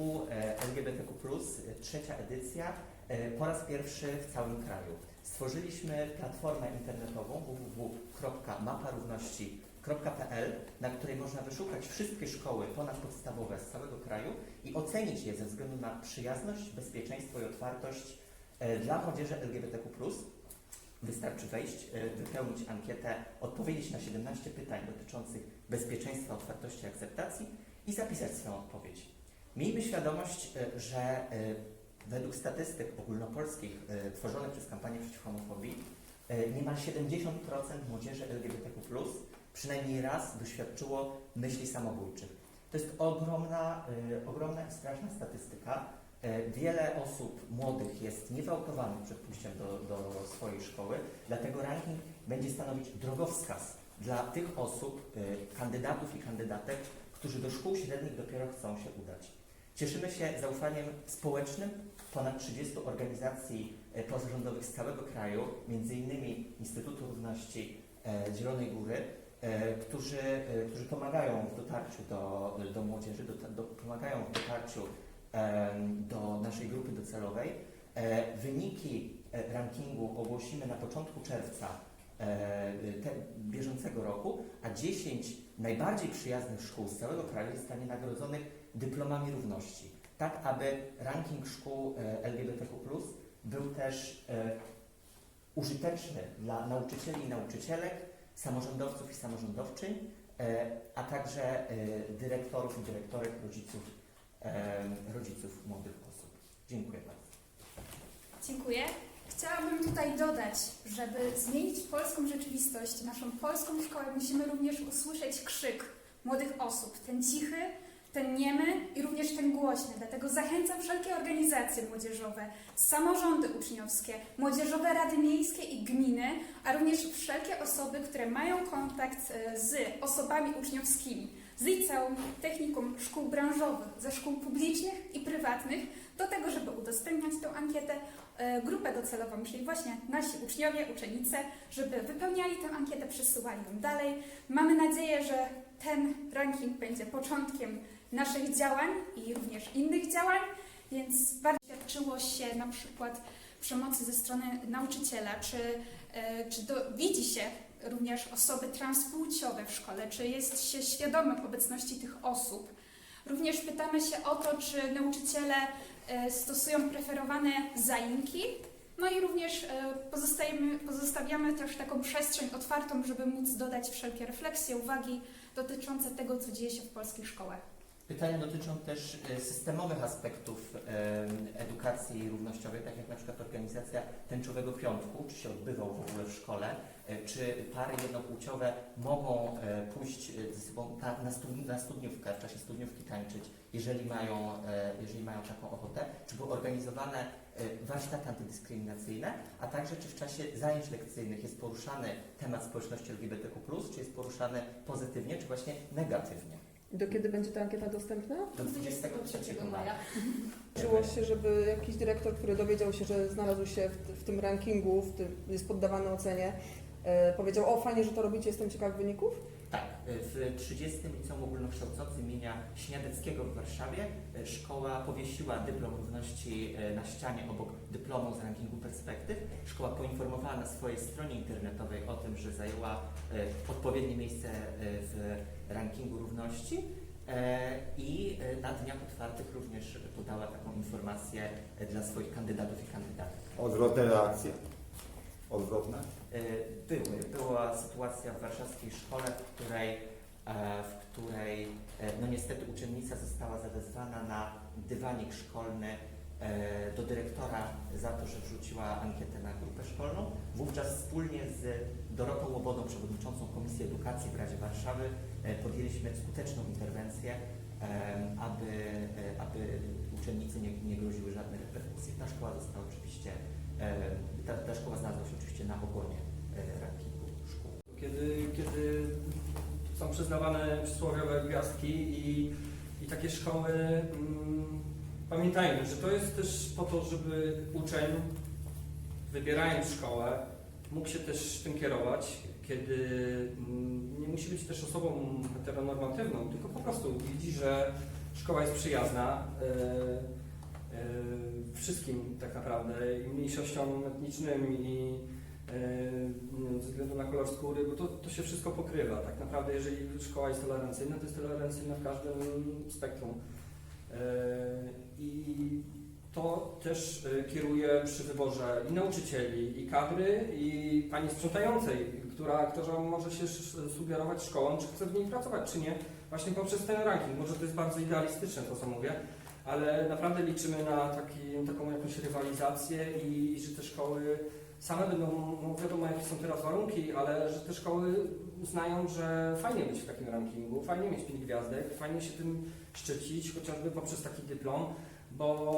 szkół e, LGBTQ+, e, trzecia edycja, e, po raz pierwszy w całym kraju. Stworzyliśmy platformę internetową www.maparówności.pl, na której można wyszukać wszystkie szkoły ponadpodstawowe z całego kraju i ocenić je ze względu na przyjazność, bezpieczeństwo i otwartość dla młodzieży LGBTQ+. Wystarczy wejść, wypełnić ankietę, odpowiedzieć na 17 pytań dotyczących bezpieczeństwa, otwartości i akceptacji i zapisać swoją odpowiedź. Miejmy świadomość, e, że e, według statystyk ogólnopolskich e, tworzonych przez kampanię przeciw homofobii niemal 70% młodzieży LGBTQ+, przynajmniej raz doświadczyło myśli samobójczych. To jest ogromna, ogromna i straszna statystyka. Wiele osób młodych jest niewałkowanych przed pójściem do, do swojej szkoły, dlatego ranking będzie stanowić drogowskaz dla tych osób, kandydatów i kandydatek, którzy do szkół średnich dopiero chcą się udać. Cieszymy się zaufaniem społecznym ponad 30 organizacji e, pozarządowych z całego kraju, m.in. Instytutu Równości e, Zielonej Góry, e, którzy, którzy pomagają w dotarciu do, do młodzieży, do, do, pomagają w dotarciu do naszej grupy docelowej. Wyniki rankingu ogłosimy na początku czerwca te, bieżącego roku, a 10 najbardziej przyjaznych szkół z całego kraju zostanie nagrodzonych dyplomami równości, tak aby ranking szkół e, LGBTQ+, był też e, użyteczny dla nauczycieli i nauczycielek, samorządowców i samorządowczyń, e, a także e, dyrektorów i dyrektorek, rodziców, e, rodziców młodych osób. Dziękuję bardzo. Dziękuję. Chciałabym tutaj dodać, żeby zmienić polską rzeczywistość, naszą polską szkołę, musimy również usłyszeć krzyk młodych osób. Ten cichy, ten niemy i również ten głośny. Dlatego zachęcam wszelkie organizacje młodzieżowe, samorządy uczniowskie, młodzieżowe rady miejskie i gminy, a również wszelkie osoby, które mają kontakt e, z osobami uczniowskimi, z liceum, technikum, szkół branżowych, ze szkół publicznych i prywatnych, do tego, żeby udostępniać tę ankietę, grupę docelową, czyli właśnie nasi uczniowie, uczennice, żeby wypełniali tę ankietę, przesyłali ją dalej. Mamy nadzieję, że ten ranking będzie początkiem naszych działań i również innych działań, więc bardzo świadczyło się na przykład przemocy ze strony nauczyciela, czy, e, czy do, widzi się również osoby transpłciowe w szkole, czy jest się świadomym obecności tych osób. Również pytamy się o to, czy nauczyciele e, stosują preferowane zaimki. No i również e, pozostawiamy też taką przestrzeń otwartą, żeby móc dodać wszelkie refleksje, uwagi dotyczące tego, co dzieje się w polskich szkołach. Pytania dotyczą też e, systemowych aspektów edukacji równościowej, tak jak na przykład organizacja tęczowego piątku, czy się odbywał w ogóle w szkole, e, czy pary jednopłciowe mogą e, pójść ze sobą na, na, studni, na studniówkę, w czasie studniówki tańczyć, jeżeli mają, jeżeli mają taką ochotę, czy były organizowane warsztaty antydyskryminacyjne, a także czy w czasie zajęć lekcyjnych jest poruszany temat społeczności LGBTQ+, czy jest poruszany pozytywnie, czy właśnie negatywnie. Do kiedy będzie ta ankieta dostępna? Do 23 maja. Przyło się, żeby jakiś dyrektor, który dowiedział się, że znalazł się w, w tym rankingu, w tym, jest poddawany ocenie, e, powiedział, o fajnie, że to robicie, jestem ciekaw wyników? Tak, w 30. Liceum Ogólnokształcącym imienia Śniadeckiego w Warszawie e, szkoła powiesiła dyplom równości e, na ścianie obok dyplomu z rankingu perspektyw. Szkoła poinformowała na swojej stronie internetowej o tym, że zajęła e, odpowiednie miejsce w rankingu równości i na dniach otwartych również podała taką informację dla swoich kandydatów i kandydatek. Odwrotne reakcje. Odwrotne? E, Były. Była sytuacja w warszawskiej szkole, w której, e, w której e, no niestety uczennica została zawezwana na dywanik szkolny do dyrektora za to, że wrzuciła ankietę na grupę szkolną. Wówczas wspólnie z Dorotą Łobodą, przewodniczącą Komisji Edukacji w Radzie Warszawy, podjęliśmy skuteczną interwencję, aby, aby uczennicy nie, nie groziły żadne reperkusje. Ta szkoła została oczywiście, ta, ta szkoła znalazła się oczywiście na ogonie e, rankingu szkół. kiedy, kiedy są przyznawane przysłowiowe gwiazdki i, i takie szkoły, mm, pamiętajmy, że to jest też po to, żeby uczeń, wybierając szkołę, mógł się też tym kierować, kiedy mm, nie musi być też osobą heteronormatywną, tylko po prostu widzi, że szkoła jest przyjazna e, e, wszystkim tak naprawdę, i mniejszościom etnicznym, i e, ze względu na kolor skóry, bo to, to się wszystko pokrywa. Tak naprawdę, jeżeli szkoła jest tolerancyjna, to jest tolerancyjna w każdym spektrum. E, I to też e, kieruje przy wyborze i nauczycieli, i kadry, i pani sprzątającej, która, która może się sugerować szkołą, czy chce w niej pracować, czy nie, właśnie poprzez ten ranking. Może to jest bardzo idealistyczne to, co mówię, ale naprawdę liczymy na taki, taką jakąś rywalizację i, i że te szkoły same będą, no wiadomo jakie są teraz warunki, ale że te szkoły uznają, że fajnie być w takim rankingu, fajnie mieć pięć gwiazdek, fajnie się tym szczycić, chociażby poprzez taki dyplom, bo